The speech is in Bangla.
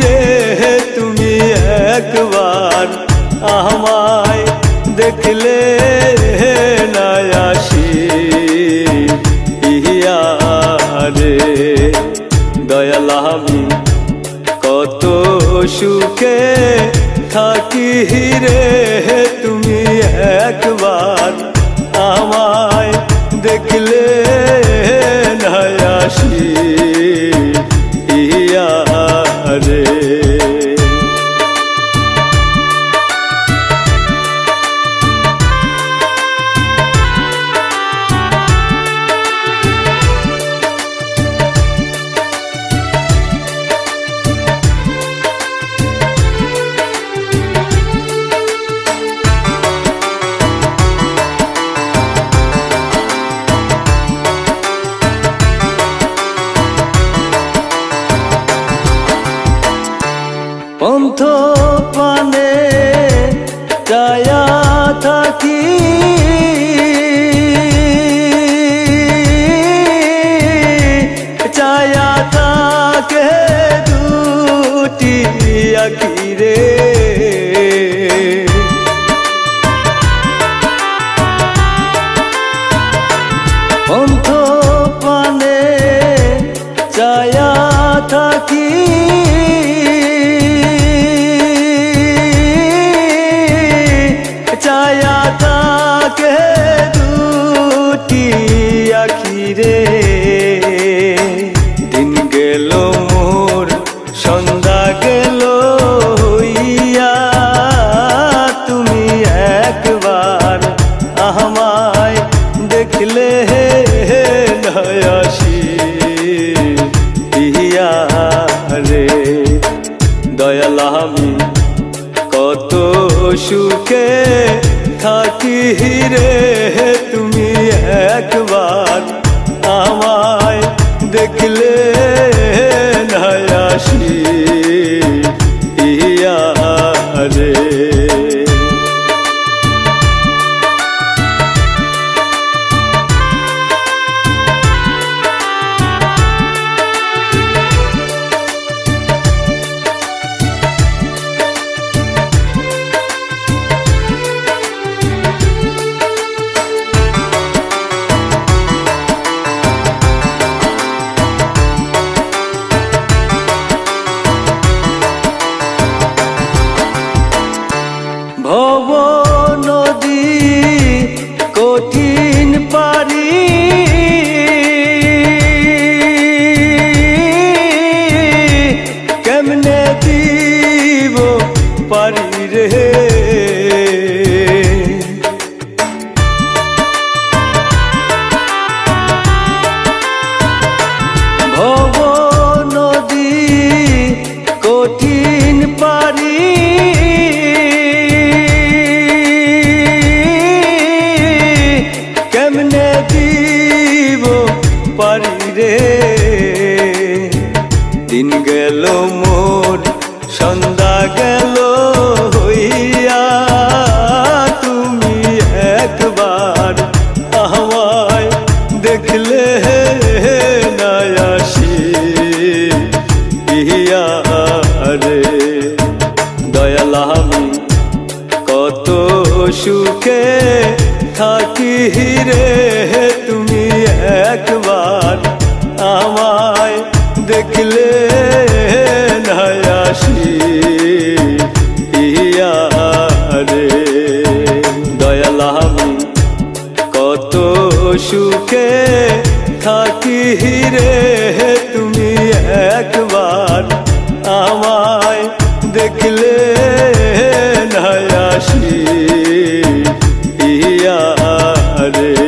রে তুমি একবার আমায় দেখলে নায়াসি রে। দয়াল আমি কত সুখে থাকি রে তুমি একবার আমায় দেখলে নয়াসি যায়া গেল মোর, সন্ধ্যা গেল হইয়া। তুমি একবার আমায় দেখলে নয়াসি। ইয়া রে, দয়াল আমি, কত সুখে থাকি রে তুমি একবার আমায় দেখলে ভব নদী কঠিন পারি। কেমনে দিব পারি রে? ভব নদী কঠিন পারি। রে। দিন গেল মোর সন্ধ্যা গেল হইয়া। তুমি একবার আমায় দেখলে নয়াসি। ইয়া রে, দয়াল কত সুখে থাকি রে। ছিলেন হায়াসি ইয়া রে